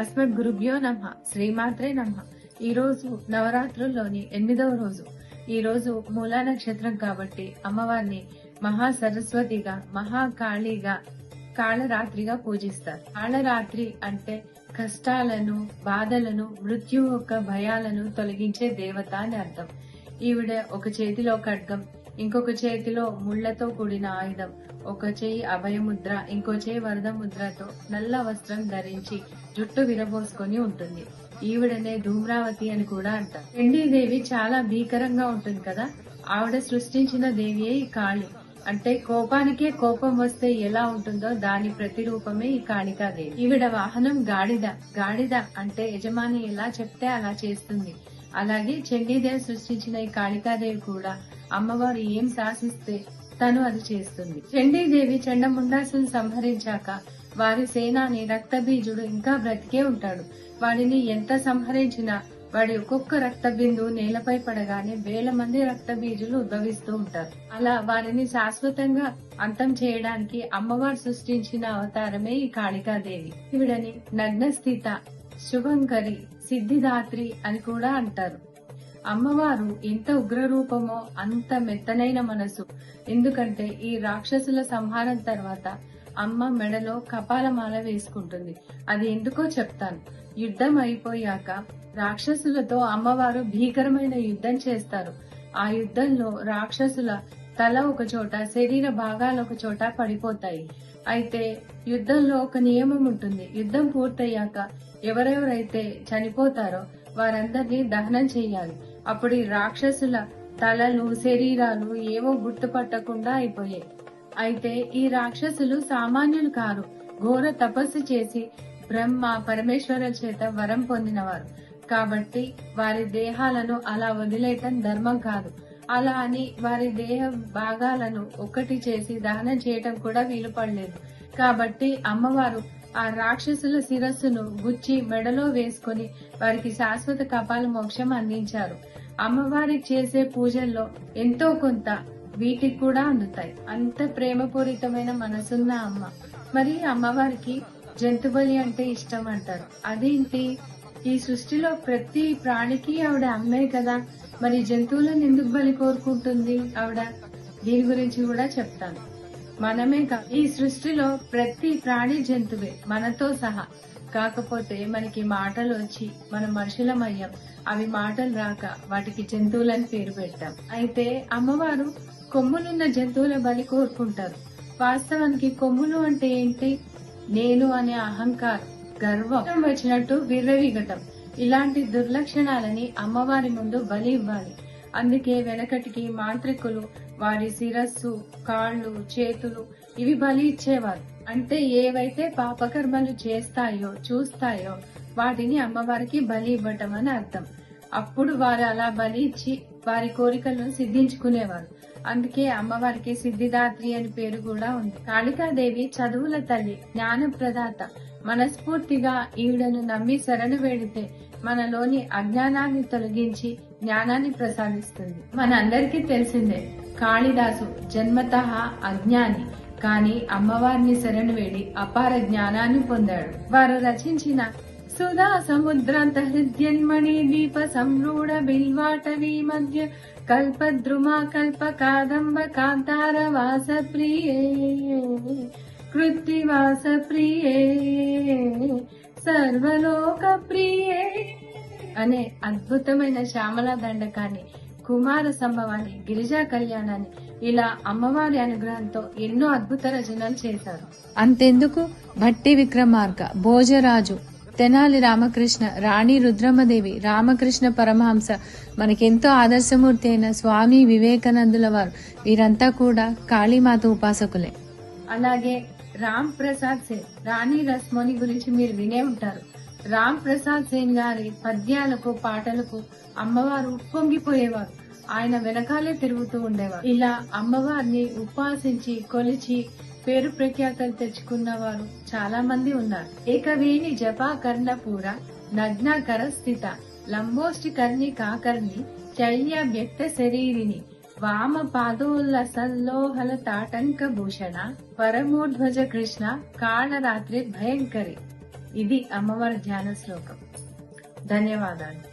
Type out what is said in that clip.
అస్మద్ గురుభ్యో నమ. శ్రీమాత్రే నమ. ఈ రోజు నవరాత్రుల్లోని ఎనిమిదవ రోజు. ఈ రోజు మూలా నక్షత్రం కాబట్టి అమ్మవారిని మహా సరస్వతిగా మహాకాళిగా కాళరాత్రిగా పూజిస్తారు. కాళరాత్రి అంటే కష్టాలను బాధలను మృత్యు యొక్క భయాలను తొలగించే దేవత అని అర్థం. ఈవిడ ఒక చేతిలో ఖడ్గం ఇంకొక చేతిలో ముళ్ళతో కూడిన ఆయుధం ఒక చేయి అభయముద్ర ఇంకో చేయి వరద ముద్రతో నల్ల వస్త్రం ధరించి జుట్టు విరబోసుకొని ఉంటుంది. ఈవిడనే ధూమ్రావతి అని కూడా అంటారు. దేవి చాలా భీకరంగా ఉంటుంది కదా? ఆవిడ సృష్టించిన దేవియే ఈ కాళి. అంటే కోపానికే కోపం వస్తే ఎలా ఉంటుందో దాని ప్రతిరూపమే ఈ కాళికాదేవి. ఈవిడ వాహనం గాడిద. గాడిద అంటే యజమాని ఎలా చెప్తే అలా చేస్తుంది. అలాగే చండీదేవి సృష్టించిన ఈ కాళికాదేవి కూడా. అమ్మవారు ఏం శాసిస్తే తను అది చేస్తుంది. చండీదేవి చండముండాసుని సంహరించాక వారి సేనాని రక్తబీజుడు ఇంకా బ్రతికే ఉంటాడు. వాడిని ఎంత సంహరించినా వాడి ఒక్కొక్క రక్త బిందువు నేలపై పడగానే వేల మంది రక్త బీజులు ఉద్భవిస్తూ ఉంటారు. అలా వారిని శాశ్వతంగా అంతం చేయడానికి అమ్మవారు సృష్టించిన అవతారమే ఈ కాళికాదేవి. ఈవిడని నగ్నస్థిత శుభంకరి సిద్ధిదాత్రి అని కూడా అంటారు. అమ్మవారు ఎంత ఉగ్రరూపమో అంత మెత్తనైన మనసు. ఎందుకంటే ఈ రాక్షసుల సంహారం తర్వాత అమ్మ మెడలో కపాలమాల వేసుకుంటుంది. అది ఎందుకో చెప్తాను. యుద్ధం అయిపోయాక రాక్షసులతో అమ్మవారు భీకరమైన యుద్ధం చేస్తారు. ఆ యుద్ధంలో రాక్షసుల తల ఒక చోట శరీర భాగాలు ఒక చోట పడిపోతాయి. అయితే యుద్ధంలో ఒక నియమం ఉంటుంది. యుద్ధం పూర్తయ్యాక ఎవరెవరైతే చనిపోతారో వారందరినీ దహనం చేయాలి. అప్పుడు ఈ రాక్షసుల తలలు శరీరాలు ఏవో గుర్తుపట్టకుండా అయిపోయాయి. అయితే ఈ రాక్షసులు సామాన్యులు కారు. ఘోర తపస్సు చేసి బ్రహ్మ పరమేశ్వరుల చేత వరం పొందినవారు. కాబట్టి వారి దేహాలను అలా వదిలేయటం ధర్మం కాదు. అలా అని వారి దేహ భాగాలను ఒక్కటి చేసి దహనం చేయటం కూడా వీలు పడలేదు. కాబట్టి అమ్మవారు ఆ రాక్షసుల శిరస్సును గుచ్చి మెడలో వేసుకుని వారికి శాశ్వత కపాల మోక్షం అందించారు. అమ్మవారికి చేసే పూజల్లో ఎంతో కొంత వీటికి కూడా అందుతాయి. అంత ప్రేమపూరితమైన మనసున్న అమ్మ. మరి అమ్మవారికి జంతుబలి అంటే ఇష్టం అంటారు. అదేంటి? ఈ సృష్టిలో ప్రతి ప్రాణికి ఆవిడ అమ్మే కదా. మరి జంతువులను ఎందుకు బలి కోరుకుంటుంది ఆవిడ? దీని గురించి కూడా చెప్తాను. మనమే కా ఈ సృష్టిలో ప్రతి ప్రాణి జంతువే. మనతో సహా. కాకపోతే మనకి మాటలు వచ్చి మన మనుషులమయ్యాం అవి మాటలు రాక వాటికి జంతువులని పేరు పెట్టాం అయితే అమ్మవారు కొమ్ములున్న జంతువుల బలి కోరుకుంటారు. వాస్తవానికి కొమ్ములు అంటే ఏంటి? నేను అనే అహంకారం గర్వం వచ్చినట్టు విర్రవిగటం. ఇలాంటి దుర్లక్షణాలని అమ్మవారి ముందు బలి ఇవ్వాలి. అందుకే వెనకటికి మాంత్రికులు వారి శిరస్సు కాళ్ళు చేతులు ఇవి బలి ఇచ్చేవారు. అంటే ఏవైతే పాపకర్మలు చేస్తాయో చూస్తాయో వాటిని అమ్మవారికి బలి ఇవ్వటం అని అర్థం. అప్పుడు వారు అలా బలి ఇచ్చి వారి కోరికలను సిద్ధించుకునేవారు. అందుకే అమ్మవారికి సిద్ధిదాత్రి అని పేరు కూడా ఉంది. కాళికాదేవి చదువుల తల్లి జ్ఞాన ప్రదాత మనస్ఫూర్తిగా ఈవిడను నమ్మి శరణు వేడితే మనలోని అజ్ఞానాన్ని తొలగించి జ్ఞానాన్ని ప్రసాదిస్తుంది. మనందరికీ తెలిసిందే కాళిదాసు జన్మత అజ్ఞాని. కానీ అమ్మవారిని శరణు వేడి అపార జ్ఞానాన్ని పొందాడు. వారు రచించిన సుధా సముద్రాంత హృద్యన్మణి దీప సంరూఢ బిల్వాటవీ మధ్య కల్పద్రుమా కల్ప కాదంబ కాంతార వాస ప్రియే కృత్తివాస ప్రియే. సర్వలోక ప్రియే. అనే అద్భుతమైన శ్యామల దండకాన్ని కుమార సంభవాన్ని గిరిజా కళ్యాణాన్ని ఇలా అమ్మవారి అనుగ్రహంతో ఎన్నో అద్భుత రచనలు చేశారు. అంతెందుకు? భట్టి విక్రమార్క భోజరాజు తెనాలి రామకృష్ణ రాణి రుద్రమదేవి రామకృష్ణ పరమహంస మనకెంతో ఆదర్శమూర్తి అయిన స్వామి వివేకానందుల వారు. వీరంతా కూడా కాళీమాత ఉపాసకులే. అలాగే రామ్ ప్రసాద్ సేన్ రాణి రస్మోని గురించి మీరు వినే ఉంటారు. రామ్ ప్రసాద్ సేన్ గారి పద్యాలకు పాటలకు అమ్మవారు ఉప్పొంగిపోయేవారు. ఆయన వెనకాలే తిరుగుతూ ఉండేవారు. ఇలా అమ్మవారిని ఉపాసించి కొలిచి పేరు ప్రఖ్యాతలు తెచ్చుకున్న వారు చాలా మంది ఉన్నారు. ఏకవేణి జపా కర్ణపూర నగ్నాకర స్థిత లంబోష్టి కర్ణి కాకర్ణి చల్య వ్యక్త శరీరిని వామ పాదోల్ల సల్లోహల తాటంక భూషణ పరమోధ్వజ కృష్ణ కాళరాత్రి భయంకరి. ఇది అమ్మవారి ధ్యాన శ్లోకం. ధన్యవాదాలు.